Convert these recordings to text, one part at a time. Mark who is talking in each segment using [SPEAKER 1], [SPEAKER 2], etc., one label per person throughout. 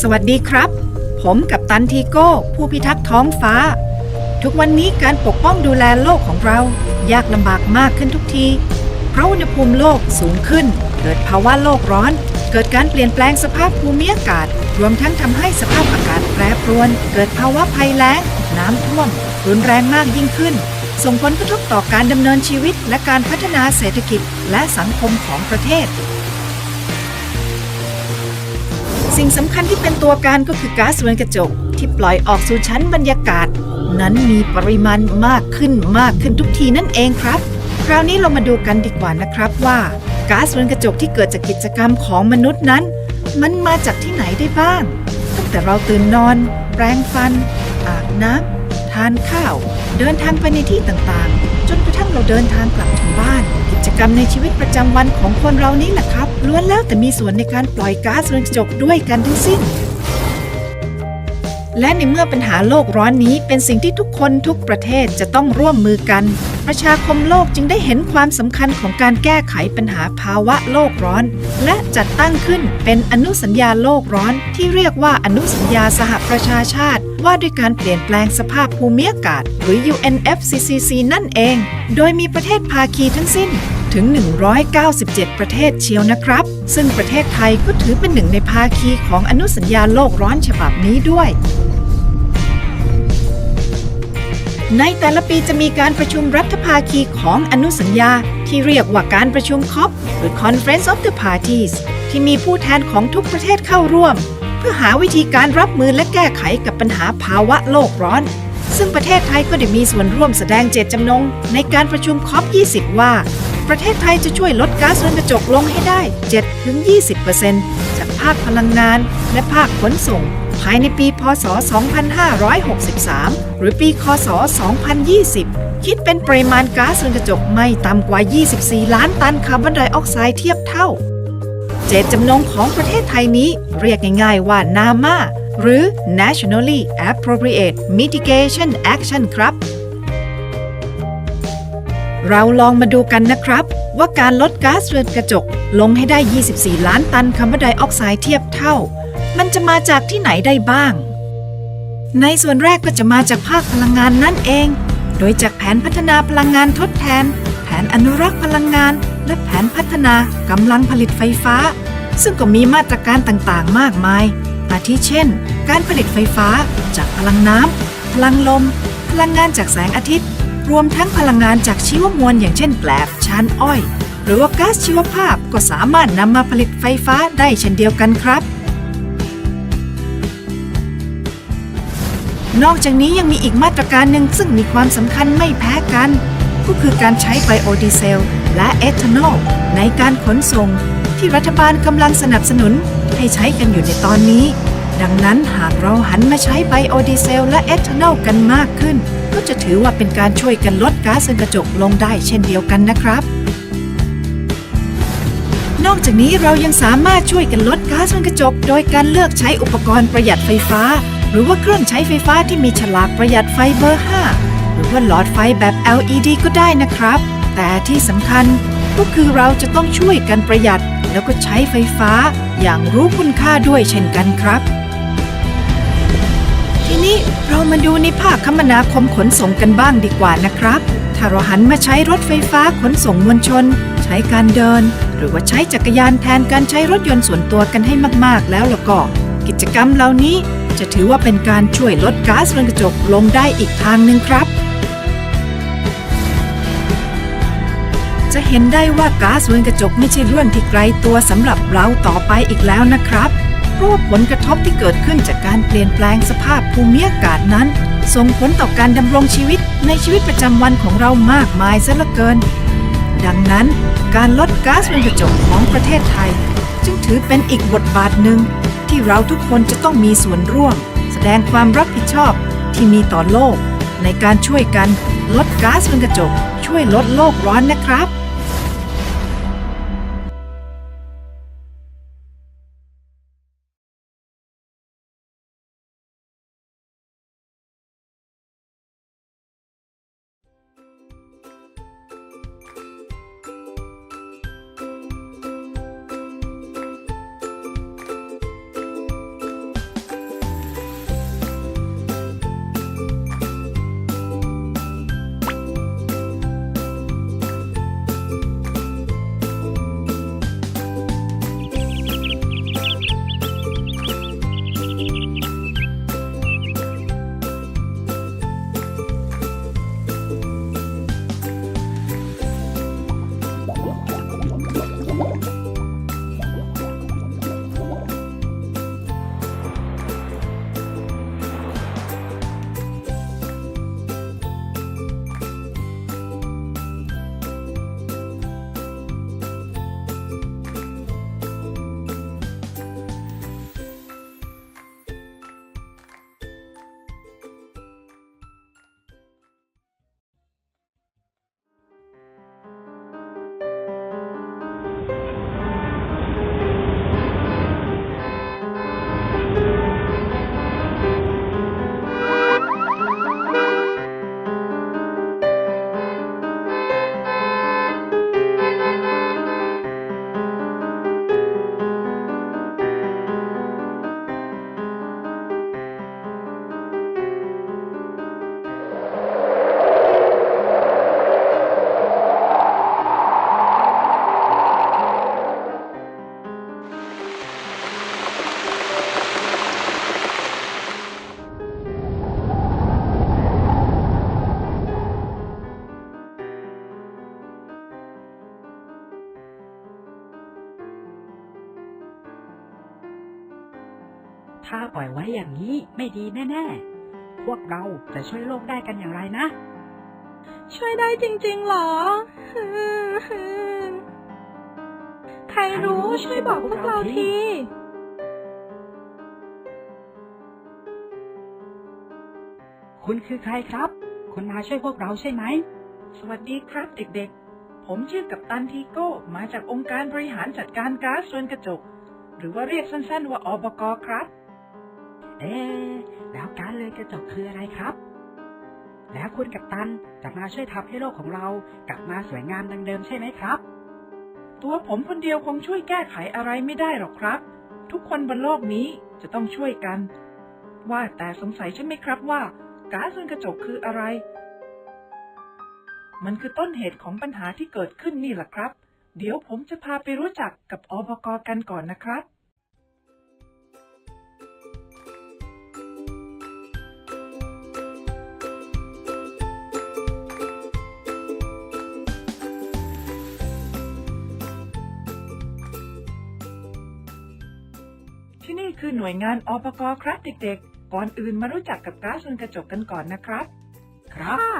[SPEAKER 1] สวัสดีครับ ผมกับตันทีโก้ ผู้พิทักษ์ท้องฟ้า ทุกวันนี้การปกป้องดูแลโลกของเรา ยากลำบากมากขึ้นทุกที เพราะอุณหภูมิโลกสูงขึ้น เกิดภาวะโลกร้อน เกิดการเปลี่ยนแปลงสภาพภูมิอากาศ รวมทั้งทำให้สภาพอากาศแปรปรวน เกิดภาวะภัยแล้ง น้ำท่วม รุนแรงมากยิ่งขึ้น ส่งผลกระทบต่อการดำเนินชีวิต และการพัฒนาเศรษฐกิจ และสังคมของประเทศ สิ่งสำคัญที่เป็นตัวการก็คือก๊าซเรือนกระจก ที่ปล่อยออกสู่ชั้นบรรยากาศ นั้นมีปริมาณมากขึ้นมากขึ้นทุกทีนั่นเองครับ คราวนี้เรามาดูกันดีกว่านะครับว่าก๊าซเรือนกระจกที่เกิดจากกิจกรรมของมนุษย์นั้น มันมาจากที่ไหนได้บ้างตั้งแต่เราตื่นนอน แปรงฟัน อาบน้ำทานข้าว เดินทางไปในที่ต่างๆ จนกระทั่งเราเดินทางกลับถึงบ้าน จกรรมในชีวิตประจำวันของคนเรานี้แหละครับล้วนแล้วแต่มีส่วนในการปล่อยก๊าซเรือนกระจกด้วยกันทั้งสิ้น และในเมื่อปัญหาโลกร้อนนี้เป็นสิ่งที่ทุกคนทุกประเทศจะต้องร่วมมือกัน ประชาคมโลกจึงได้เห็นความสำคัญของการแก้ไขปัญหาภาวะโลกร้อน และจัดตั้งขึ้นเป็นอนุสัญญาโลกร้อน ที่เรียกว่าอนุสัญญาสหประชาชาติ ว่าด้วยการเปลี่ยนแปลงสภาพภูมิอากาศ หรือ UNFCCC นั่นเอง โดยมีประเทศภาคีทั้งสิ้นถึง 197 ประเทศเชียวนะครับ ซึ่งประเทศไทยก็ถือเป็นหนึ่งในภาคีของอนุสัญญาโลกร้อนฉบับนี้ด้วย ในแต่ละปีจะมีการประชุมรัฐภาคีของอนุสัญญา ที่เรียกว่าการประชุมคอปหรือ Conference of the Parties ที่มีผู้แทนของทุกประเทศเข้าร่วม เพื่อหาวิธีการรับมือและแก้ไขกับปัญหาภาวะโลกร้อน ซึ่งประเทศไทยก็ได้มีส่วนร่วมแสดงเจตจำนง ในการประชุมคอป20 ว่า ประเทศไทยจะช่วยลดก๊าซเรือนกระจกลงให้ได้ 7-20%จากภาคพลังงานและภาคขนส่ง ภายในปีพศ 2563 หรือปีคศ 2020 คิดเป็นปริมาณก๊าซเรือนกระจกไม่ต่ำกว่า 24 ล้านตันคาร์บอนไดออกไซด์เทียบเท่า เจตจำนงของประเทศไทยนี้เรียกง่ายๆว่า NAMA หรือ Nationally Appropriate Mitigation Action ครับ เราลองมาดูกันนะครับ ว่าการลดก๊าซเรือนกระจกลงให้ได้ 24 ล้านตันคาร์บอนไดออกไซด์เทียบเท่า มันจะมาจากที่ไหนได้บ้าง ในส่วนแรกก็จะมาจากภาคพลังงานนั่นเอง โดยจากแผนพัฒนาพลังงานทดแทน แผนอนุรักษ์พลังงาน และแผนพัฒนากำลังผลิตไฟฟ้า ซึ่งก็มีมาตรการต่างๆ มากมาย อาทิเช่น การผลิตไฟฟ้าจากพลังน้ำพลังลม พลังงานจากแสงอาทิตย์ รวมทั้งพลังงานจากชีวมวลอย่างเช่นแกลบชานอ้อย หรือว่าก๊าซชีวภาพก็สามารถนำมาผลิตไฟฟ้าได้เช่นเดียวกันครับ นอกจากนี้ยังมีอีกมาตรการหนึ่งซึ่งมีความสำคัญไม่แพ้กัน ก็คือการใช้ไบโอดีเซล และเอทานอลในการขนส่ง ที่รัฐบาลกำลังสนับสนุนให้ใช้กันอยู่ในตอนนี้ ดังนั้นหากเราหันมาใช้ไบโอดีเซล และเอทานอลกันมากขึ้น ก็จะถือว่าเป็นการช่วยกันลดก๊าซเรือนกระจกลงได้เช่นเดียวกันนะครับ นอกจากนี้เรายังสามารถช่วยกันลดก๊าซเรือนกระจก โดยการเลือกใช้อุปกรณ์ประหยัดไฟฟ้า หรือว่าเครื่องใช้ไฟฟ้าที่มีฉลากประหยัดไฟเบอร์ 5 หรือว่าหลอดไฟแบบ LED ก็ได้นะครับ แต่ที่สำคัญก็คือเราจะต้องช่วยกันประหยัดแล้วก็ใช้ไฟฟ้าอย่างรู้คุณค่าด้วยเช่นกันครับ ทีนี้เรามาดูในภาคคมนาคมขนส่งกันบ้างดีกว่านะครับ ถ้าเราหันมาใช้รถไฟฟ้าขนส่งมวลชน ใช้การเดิน หรือว่าใช้จักรยานแทนการใช้รถยนต์ส่วนตัวกันให้มากๆ แล้วละก็ กิจกรรมเหล่านี้ จะถือว่าเป็นการช่วยลดก๊าซเรือนกระจกลงได้อีกทางหนึ่งครับ จะเห็นได้ว่าก๊าซเรือนกระจกไม่ใช่เรื่องที่ไกลตัวสำหรับเราต่อไปอีกแล้วนะครับเพราะผลกระทบที่เกิดขึ้นจากการเปลี่ยนแปลงสภาพภูมิอากาศนั้น ส่งผลต่อการดำรงชีวิตในชีวิตประจำวันของเรามากมายซะเหลือเกิน ดังนั้นการลดก๊าซเรือนกระจกของประเทศไทย จึงถือเป็นอีกบทบาทหนึ่ง เราทุกคนจะต้องมีส่วนร่วม แสดงความรับผิดชอบที่มีต่อโลก ในการช่วยกันลดก๊าซเรือนกระจก ช่วยลดโลกร้อนนะครับ
[SPEAKER 2] ไม่ดีแน่ๆ พวกเราจะช่วยโลกได้กันอย่างไรนะ
[SPEAKER 3] ช่วยได้จริงๆหรอ ใครรู้ช่วยบอกพวกเราที
[SPEAKER 2] คุณคือใครครับ คุณมาช่วยพวกเราใช่ไหม
[SPEAKER 4] สวัสดีครับเด็กๆ ผมชื่อกัปตันทีโก้ มาจากองค์การบริหารจัดการก๊าซเรือนกระจก หรือว่าเรียกสั้นๆว่าอบกครับ
[SPEAKER 2] เอ๊แล้วการเลยกระจกคืออะไรครับ แล้วคุณกับตันจะมาช่วยทำให้โลกของเรากลับมาสวยงามดังเดิมใช่ไหมครับ
[SPEAKER 4] ตัวผมคนเดียวคงช่วยแก้ไขอะไรไม่ได้หรอกครับ ทุกคนบนโลกนี้จะต้องช่วยกัน ว่าแต่สงสัยใช่ไหมครับว่าก๊าซเรือนกระจกคืออะไร มันคือต้นเหตุของปัญหาที่เกิดขึ้นนี่แหละครับ เดี๋ยวผมจะพาไปรู้จักกับอบกกันก่อนนะครับ คือหน่วยงานอบกครับเด็กๆ ก่อนอื่นมารู้จักกับก๊าซเรือนกระจกกันก่อนนะครับ
[SPEAKER 2] ครับ
[SPEAKER 3] ค่ะ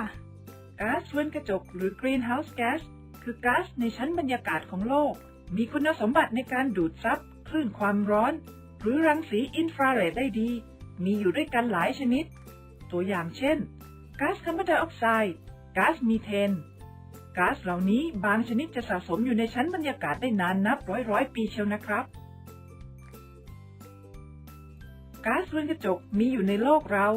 [SPEAKER 4] ก๊าซเรือนกระจกหรือ greenhouse gas คือก๊าซในชั้นบรรยากาศของโลก มีคุณสมบัติในการดูดซับคลื่นความร้อน หรือรังสีอินฟราเรดได้ดี มีอยู่ด้วยกันหลายชนิด ตัวอย่างเช่นก๊าซคาร์บอนไดออกไซด์ก๊าซมีเทนก๊าซเหล่านี้บางชนิดจะสะสมอยู่ในชั้นบรรยากาศได้นานนับร้อยร้อยๆปีเชียวนะครับ ก๊าซเรือนกระจกมีอยู่ในโลกเรา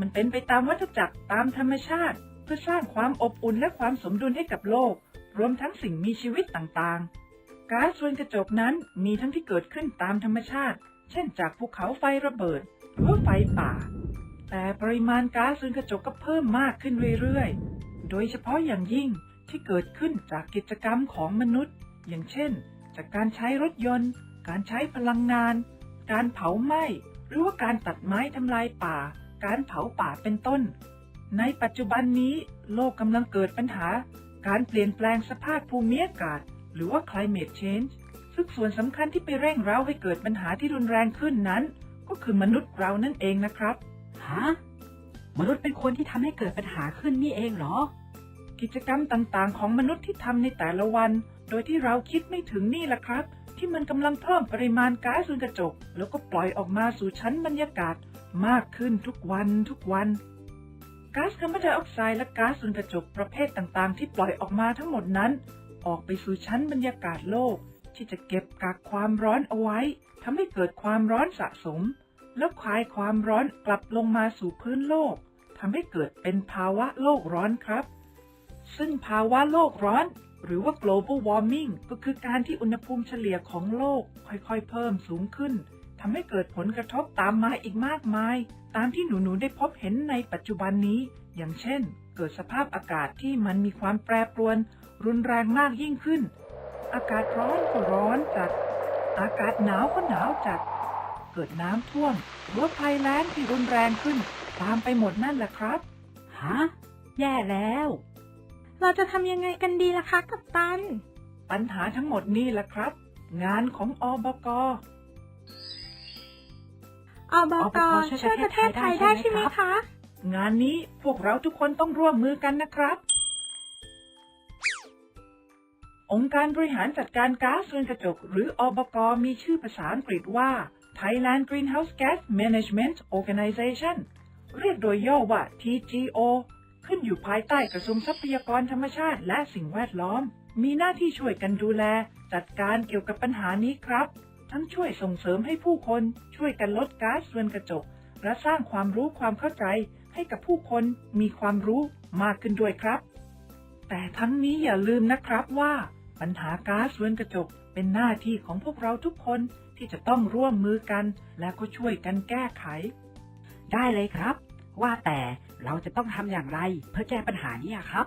[SPEAKER 4] มันเป็นไปตามวัฏจักรตามธรรมชาติ เพื่อสร้างความอบอุ่นและความสมดุลให้กับโลก รวมทั้งสิ่งมีชีวิตต่างๆ ก๊าซเรือนกระจกนั้นมีทั้งที่เกิดขึ้นตามธรรมชาติ เช่น จากภูเขาไฟระเบิดหรือไฟป่า แต่ปริมาณก๊าซเรือนกระจกก็เพิ่มมากขึ้นเรื่อยๆ โดยเฉพาะอย่างยิ่งที่เกิดขึ้นจากกิจกรรมของมนุษย์ อย่างเช่น จากการใช้รถยนต์ การใช้พลังงาน การเผาไหม้ หรือว่าการตัดไม้ทำลายป่า การเผาป่าเป็นต้น ในปัจจุบันนี้โลกกำลังเกิดปัญหา การเปลี่ยนแปลงสภาพภูมิอากาศ หรือว่า climate change ซึ่งส่วนสำคัญที่ไปเร่งเร้าให้เกิดปัญหาที่รุนแรงขึ้นนั้น ก็คือมนุษย์เรานั่นเองนะครับ
[SPEAKER 2] ฮะมนุษย์เป็นคนที่ทำให้เกิดปัญหาขึ้นนี่เองเหรอ
[SPEAKER 4] กิจกรรมต่างๆ ของมนุษย์ที่ทำในแต่ละวัน โดยที่เราคิดไม่ถึงนี่แหละครับ ที่มันกำลังเพิ่มปริมาณก๊าซเรือนกระจก แล้วก็ปล่อยออกมาสู่ชั้นบรรยากาศมากขึ้นทุกวันทุกวันก๊าซคาร์บอนไดออกไซด์และก๊าซเรือนกระจกประเภทต่างๆ ที่ปล่อยออกมาทั้งหมดนั้น ออกไปสู่ชั้นบรรยากาศโลก ที่จะเก็บกักความร้อนเอาไว้ทำให้เกิดความร้อนสะสม แล้วคายความร้อนกลับลงมาสู่พื้นโลกทำให้เกิดเป็นภาวะโลกร้อนครับ ซึ่งภาวะโลกร้อน หรือว่า global warming ก็คือการที่อุณหภูมิเฉลี่ยของโลกค่อยๆ เพิ่มสูงขึ้นทำให้เกิดผลกระทบตามมาอีกมากมาย ตามที่หนูๆได้พบเห็นในปัจจุบันนี้ อย่างเช่น เกิดสภาพอากาศที่มันมีความแปรปรวน รุนแรงมากยิ่งขึ้น อากาศร้อนก็ร้อนจัด อากาศหนาวก็หนาวจัด เกิดน้ำท่วมหรือว่าภัยแล้งที่รุนแรงขึ้น ตามไปหมดนั่นแหละครับ
[SPEAKER 2] ฮะแย่แล้ว
[SPEAKER 3] เราจะทำยังไงกันดีล่ะคะกัปตัน
[SPEAKER 4] ปัญหาทั้งหมดนี่แหละครับ งานของอบก
[SPEAKER 3] อบกช่วยประเทศไทยได้ใช่ไหมคะ
[SPEAKER 4] งานนี้พวกเราทุกคนต้องร่วมมือกันนะครับ องค์การบริหารจัดการก๊าซเรือนกระจก หรืออบกมีชื่อภาษาอังกฤษว่า Thailand Greenhouse Gas Management Organization เรียกโดยย่อว่า TGO ขึ้นอยู่ภายใต้กระทรวงทรัพยากรธรรมชาติและสิ่งแวดล้อม มีหน้าที่ช่วยกันดูแล จัดการเกี่ยวกับปัญหานี้ครับ ทั้งช่วยส่งเสริมให้ผู้คน ช่วยกันลดก๊าซเรือนกระจก และสร้างความรู้ความเข้าใจ ให้กับผู้คนมีความรู้มากขึ้นด้วยครับ แต่ทั้งนี้อย่าลืมนะครับว่า ปัญหาก๊าซเรือนกระจก เป็นหน้าที่ของพวกเราทุกคนที่จะต้องร่วมมือกัน และก็ช่วยกันแก้ไข
[SPEAKER 2] ได้เลยครับ ว่าแต่เราจะต้องทำอย่างไรเพื่อแก้ปัญหานี้ครับ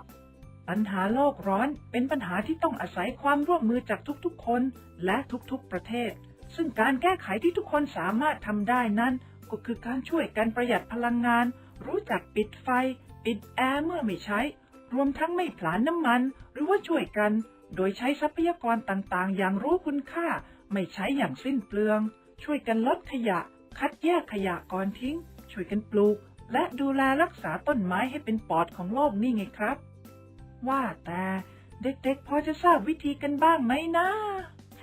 [SPEAKER 4] ปัญหาโลกร้อนเป็นปัญหาที่ต้องอาศัยความร่วมมือจากทุกๆ คนและทุกๆ ประเทศ ซึ่งการแก้ไขที่ทุกคนสามารถทำได้นั้น ก็คือการช่วยกันประหยัดพลังงาน รู้จักปิดไฟ ปิดแอร์เมื่อไม่ใช้ รวมทั้งไม่ผลาญน้ำมัน หรือว่าช่วยกัน โดยใช้ทรัพยากรต่างๆ อย่างรู้คุณค่า ไม่ใช้อย่างสิ้นเปลือง ช่วยกันลดขยะ คัดแยกขยะก่อนทิ้ง ช่วยกันปลูก และดูแลรักษาต้นไม้ให้เป็นปอดของโลกนี่ไงครับ ว่าแต่เด็กๆพอจะทราบวิธีกันบ้างไหมนะ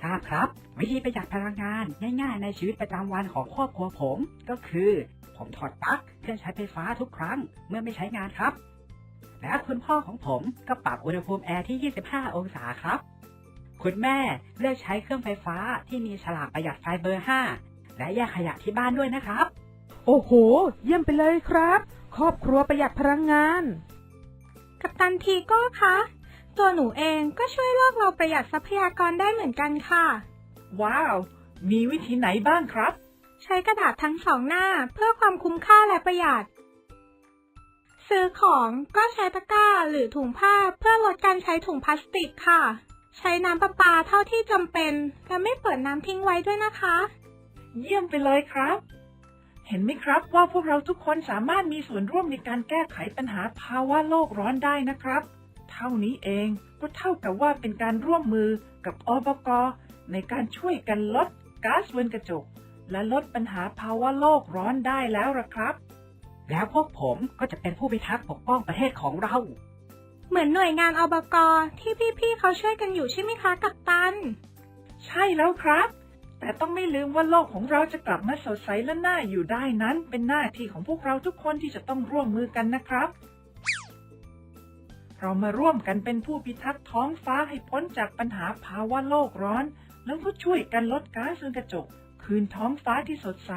[SPEAKER 2] ทราบครับ วิธีประหยัดพลังงานง่ายๆ ในชีวิตประจำวันของครอบครัวผม ก็คือ ผมถอดปลั๊กเครื่องใช้ไฟฟ้าทุกครั้งเมื่อไม่ใช้งานครับ และคุณพ่อของผมก็ปรับอุณหภูมิแอร์ที่ 25 องศาครับ คุณแม่เลือกใช้เครื่องไฟฟ้าที่มีฉลากประหยัดไฟเบอร์ 5 และแยกขยะที่บ้านด้วยนะครับ
[SPEAKER 3] โอ้โห เยี่ยมไปเลยครับ ครอบครัวประหยัดพลังงาน กัปตันทีโก้คะ ตัวหนูเองก็ช่วยโลกเราประหยัดทรัพยากรได้เหมือนกันค่ะ
[SPEAKER 4] ว้าว มีวิธีไหนบ้างครับ
[SPEAKER 3] ใช้กระดาษทั้งสองหน้าเพื่อความคุ้มค่าและประหยัด ซื้อของก็ใช้ตะกร้าหรือถุงผ้าเพื่อลดการใช้ถุงพลาสติกค่ะ ใช้น้ำประปาเท่าที่จำเป็น และไม่เปิดน้ำทิ้งไว้ด้วยนะคะ
[SPEAKER 4] เยี่ยมไปเลยครับ เห็นไหมครับว่าพวกเราทุกคนสามารถมีส่วนร่วมในการแก้ไขปัญหาภาวะโลกร้อนได้นะครับ เท่านี้เองก็เท่ากับว่าเป็นการร่วมมือกับอบกในการช่วยกันลดก๊าซเรือนกระจก และลดปัญหาภาวะโลกร้อนได้แล้วละครับ
[SPEAKER 2] แล้วพวกผมก็จะเป็นผู้พิทักษ์ปกป้องประเทศของเรา
[SPEAKER 3] เหมือนหน่วยงานอบกที่พี่ๆเขาช่วยกันอยู่ใช่ไหมคะกัปตัน
[SPEAKER 4] ใช่แล้วครับ แต่ต้องไม่ลืมว่าโลกของเราจะกลับมาสดใสและน่าอยู่ได้นั้น เป็นหน้าที่ของพวกเราทุกคนที่จะต้องร่วมมือกันนะครับ เรามาร่วมกันเป็นผู้พิทักษ์ท้องฟ้าให้พ้นจากปัญหาภาวะโลกร้อน แล้วก็ช่วยกันลดก๊าซเรือนกระจก คืนท้องฟ้าที่สดใส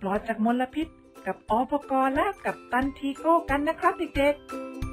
[SPEAKER 4] ปลอดจากมลพิษ กับอปกรและกับตันทีโก้กันนะครับเด็กๆ